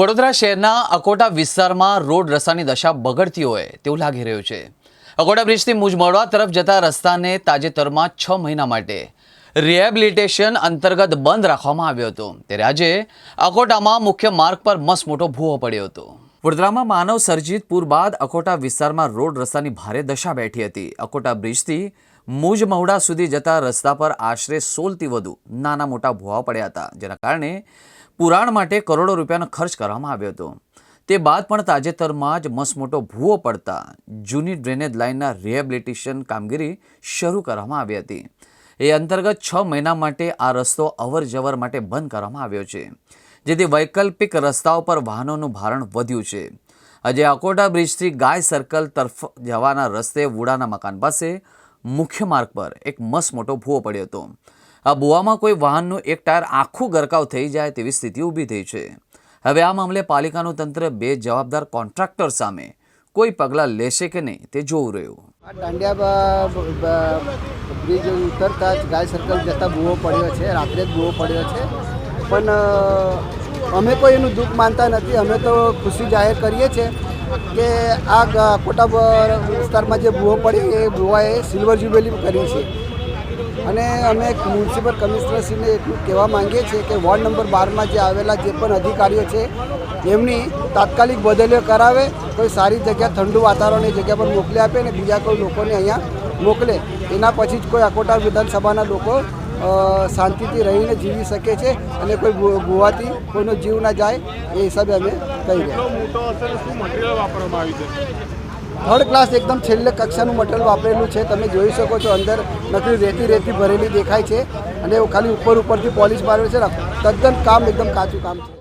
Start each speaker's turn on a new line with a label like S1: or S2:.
S1: વડોદરા શહેરના અકોટા વિસ્તારમાં રોડ રસ્તાની દશા બગડતી હોય તેવું લાગી રહ્યું છે. અકોટા બ્રિજથી મુજમડવા તરફ જતા રસ્તાને તાજેતરમાં છ મહિના માટે રિહેબિલિટેશન અંતર્ગત બંધ રાખવામાં આવ્યો હતો. ત્યારે આજે અકોટામાં મુખ્ય માર્ગ પર મસ્ત મોટો ભૂવો પડ્યો હતો. વડોદરામાં માનવ સર્જિત પૂર બાદ અકોટા વિસ્તારમાં રોડ રસ્તાની ભારે દશા બેઠી હતી. અકોટા બ્રિજથી મુજ મહુડા સુધી જતા રસ્તા પર આશરે સોળથી વધુ નાના મોટા ભૂવા પડ્યા હતા, જેના કારણે પુરાણ માટે કરોડો રૂપિયાનો ખર્ચ કરવામાં આવ્યો હતો. તે બાદ પણ તાજેતરમાં જ મસમોટો ભૂવો પડતા જૂની ડ્રેનેજ લાઇનના રિહેબિલિટેશન કામગીરી શરૂ કરવામાં આવી હતી. એ અંતર્ગત છ મહિના માટે આ રસ્તો અવર જવર માટે બંધ કરવામાં આવ્યો છે, જેથી વૈકલ્પિક રસ્તાઓ પર વાહનોનું ભારણ વધ્યું છે. આજે અકોટા બ્રિજથી ગાય સર્કલ તરફ જવાના રસ્તે વુડાના મકાન પાસે મુખ્ય માર્ગ પર એક મસમોટો ભૂવો પડ્યો હતો. આ ભૂવામાં કોઈ વાહનનું એક ટાયર આખું ગરકાવ થઈ જાય તેવી સ્થિતિ ઊભી થઈ છે. હવે આ મામલે પાલિકાનું તંત્ર બે જવાબદાર કોન્ટ્રાક્ટર સામે કોઈ પગલાં લેશે કે નહીં તે જોવું રહ્યું.
S2: આ દાંડિયા બ્રિજ ઉતરતા જ ગાય સર્કલ જતા ભૂવો પડ્યો છે, રાત્રે જ ભૂવો પડ્યો છે. પણ અમે કોઈ એનું દુઃખ માનતા નથી. અમે તો ખુશી જાહેર કરીએ છીએ કે આ કોટા વિસ્તારમાં જે ભૂવો પડી એ ભૂવાએ સિલ્વર જ્યુબેલી કરી છે. અને અમે મ્યુનિસિપલ કમિશનરશ્રીને એટલું કહેવા માંગીએ છીએ કે વોર્ડ નંબર બારમાં જે આવેલા જે પણ અધિકારીઓ છે એમની તાત્કાલિક બદલીઓ કરાવે, કોઈ સારી જગ્યા, ઠંડુ વાતાવરણની જગ્યા પર મોકલી આપે અને બીજા કોઈ લોકોને અહીંયા મોકલે. એના પછી જ કોઈ અકોટા વિધાનસભાના લોકો શાંતિથી રહીને જીવી શકે છે અને કોઈ ગુવાથી કોઈનો જીવ ના જાય એ હિસાબે અમે કહી રહ્યા થર્ડ ક્લાસ એકદમ છેલ્લે કક્ષાનું મટીરિયલ વાપરેલું છે. તમે જોઈ શકો છો અંદર નકલી રેતી રેતી ભરેલી દેખાય છે. અને ખાલી ઉપર ઉપરથી પોલિશ મારેલું છે. તદ્દન કામ એકદમ કાચું કામ છે.